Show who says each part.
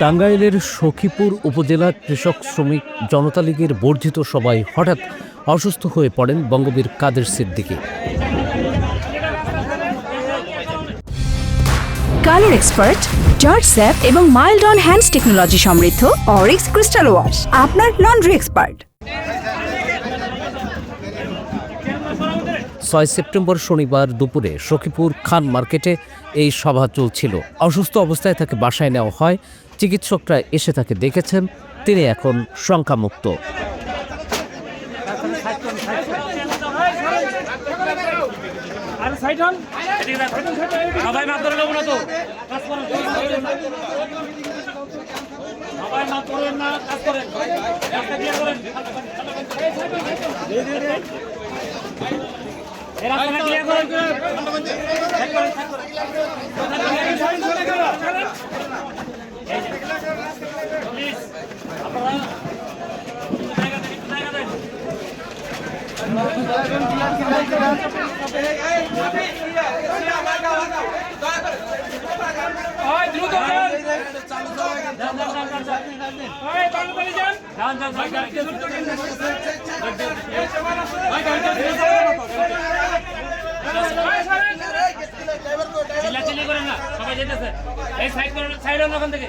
Speaker 1: টাঙ্গাইলের সখীপুর উপজেলার কৃষক শ্রমিক জনতা লীগের বর্ধিত সবাই হঠাৎ অসুস্থ হয়ে পড়েন Bangabir Kader Siddiqui.
Speaker 2: Colour expert, George sap এবং মাইল্ড অন হ্যান্ডস টেকনোলজি সমৃদ্ধ অরিক্স ক্রিস্টাল ওয়াশ, আপনার লন্ড্রি এক্সপার্ট।
Speaker 1: ছয় সেপ্টেম্বর শনিবার দুপুরে সখীপুর খান মার্কেটে এই সভা চলছিল। অসুস্থ অবস্থায় তাকে বাসায় নেওয়া হয়। চিকিৎসকরা এসে তাকে দেখেছেন। তিনি এখন শঙ্কামুক্ত।
Speaker 3: করেন। দ্রুত যান যান যান যান যান যান হয় তাড়াতাড়ি যান যান যান যান গাড়ি দ্রুত যান ভাই গাড়ি চিল্লাচিল্লি করেন না সবাই যেতেছে। এই সাইড করেন সাইড হন ওখান থেকে।